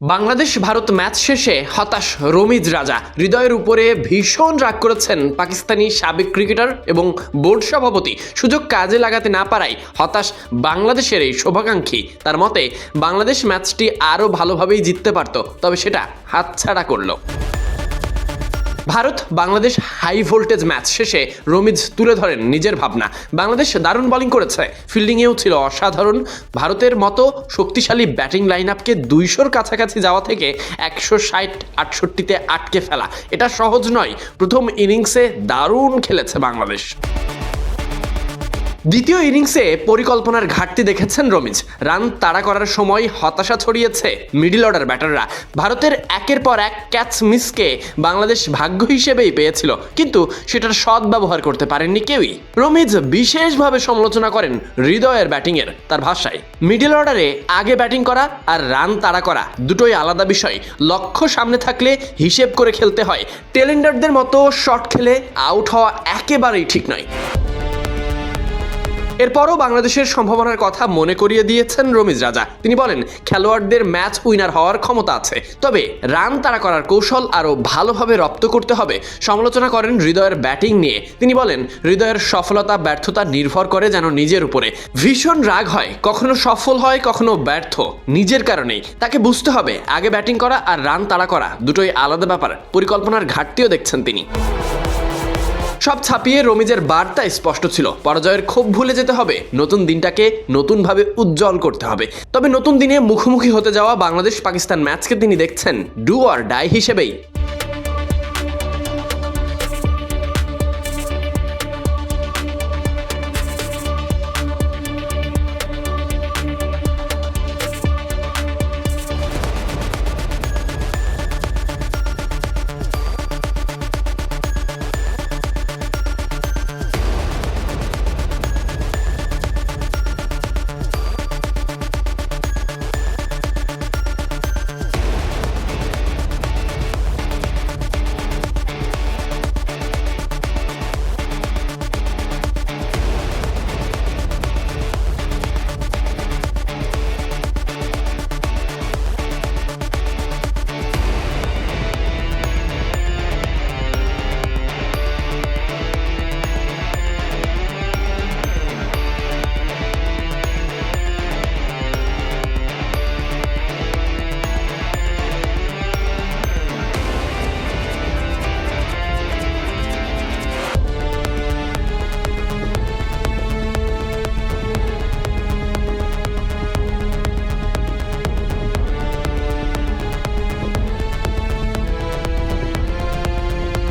Bangladesh Bharat match শেষে হতাশ রমিজ রাজা হৃদয়ের উপরে ভীষণ রাগ করেছেন পাকিস্তানি সাবেক ক্রিকেটার এবং বোর্ড সভাপতি। সুযোগ কাজে লাগাতে না পারায় হতাশ বাংলাদেশের এই শোভাকাঙ্ক্ষী। তার মতে, বাংলাদেশ ম্যাচটি আরও ভালোভাবেই জিততে পারত, তবে সেটা হাতছাড়া করল। Bharat, Bangladesh high voltage match শেষে রমিজ তুলে ধরেন নিজের ভাবনা। বাংলাদেশ দারুণ বোলিং করেছে। ফিল্ডিংয়েও ছিল অসাধারণ। ভারতের মতো শক্তিশালী ব্যাটিং লাইন আপকে দুইশোর কাছাকাছি যাওয়া থেকে একশো ষাট, আটষট্টিতে আটকে ফেলা। এটা সহজ নয়। প্রথম ইনিংসে দারুণ খেলেছে বাংলাদেশ। দ্বিতীয় ইনিংসে পরিকল্পনার ঘাটতি দেখেছেন রমিজ। রান তাড়া করার সময় হতাশা ছড়িয়েছে মিডিল অর্ডার ব্যাটাররা। ভারতের একের পর এক ক্যাচ মিসকে বাংলাদেশ ভাগ্য হিসেবেই পেয়েছিল, কিন্তু সেটার সৎ ব্যবহার করতে পারেননি কেউই। রমিজ বিশেষভাবে সমালোচনা করেন হৃদয়ের ব্যাটিংয়ের তার ভাষায়। মিডিল অর্ডারে আগে ব্যাটিং করা আর রান তাড়া করা দুটোই আলাদা বিষয়। লক্ষ্য সামনে থাকলে হিসেব করে খেলতে হয়। টেলেন্ডারদের মতো শট খেলে আউট হওয়া একেবারেই ঠিক নয়। এরপরও বাংলাদেশের সম্ভাবনার কথা মনে করিয়ে দিয়েছেন রমিজ রাজা। তিনি বলেন, খেলোয়াড়দের ম্যাচ উইনার হওয়ার ক্ষমতা আছে। তবে রান তাড়া করার কৌশল আরও ভালোভাবে রপ্ত করতে হবে, সমালোচনা করেন হৃদয়ের ব্যাটিং নিয়ে। তিনি বলেন, হৃদয়ের সফলতা, ব্যর্থতা নির্ভর করে যেন নিজের উপরে। ভীষণ রাগ হয়, কখনো সফল হয়, কখনো ব্যর্থ, নিজের কারণেই। তাকে বুঝতে হবে, আগে ব্যাটিং করা আর রান তাড়া করা দুটোই আলাদা ব্যাপার। পরিকল্পনার ঘাটতিও দেখছেন তিনি। সব ছাপিয়ে রমিজের বার্তা স্পষ্ট ছিল। পরাজয়ের ক্ষোভ ভুলে যেতে হবে। নতুন দিনটাকে নতুনভাবে উজ্জ্বল করতে হবে। তবে নতুন দিনে মুখোমুখি হতে যাওয়া বাংলাদেশ পাকিস্তান ম্যাচকে তিনি দেখছেন ডু আর ডাই হিসেবেই।